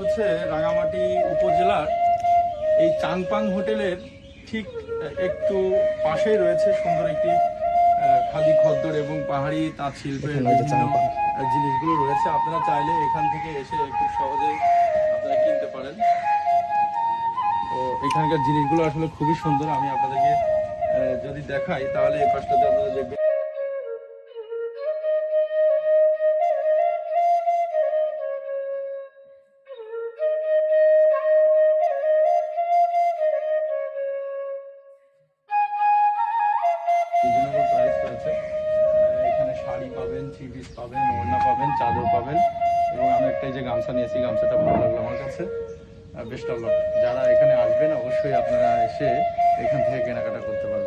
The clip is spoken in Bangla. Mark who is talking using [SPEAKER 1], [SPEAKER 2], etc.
[SPEAKER 1] হচ্ছে রাঙামাটি উপজেলার এই চাংপাং হোটেলের ঠিক একটু পাশেই রয়েছে সুন্দর একটি খাদি খদ্দর এবং পাহাড়ি তাঁত শিল্পের জিনিসগুলো রয়েছে। আপনারা চাইলে এখান থেকে এসে খুব সহজেই আপনারা কিনতে পারেন। তো এখানকার জিনিসগুলো আসলে খুবই সুন্দর। আমি আপনাদেরকে যদি দেখাই তাহলে এই পাশটাতে আপনারা দেখবেন রয়েছে এখানে শাড়ি পাবেন থ্রি পিস পাবেন, ওড়না পাবেন, চাদর পাবেন। এবং আমি একটা যে গামছা নিয়েছি, গামছাটা ভালো লাগল আমার কাছে। বেস্ট অফ যারা এখানে আসবেন, অবশ্যই আপনারা এসে এখান থেকে কেনাকাটা করতে ধন্যবাদ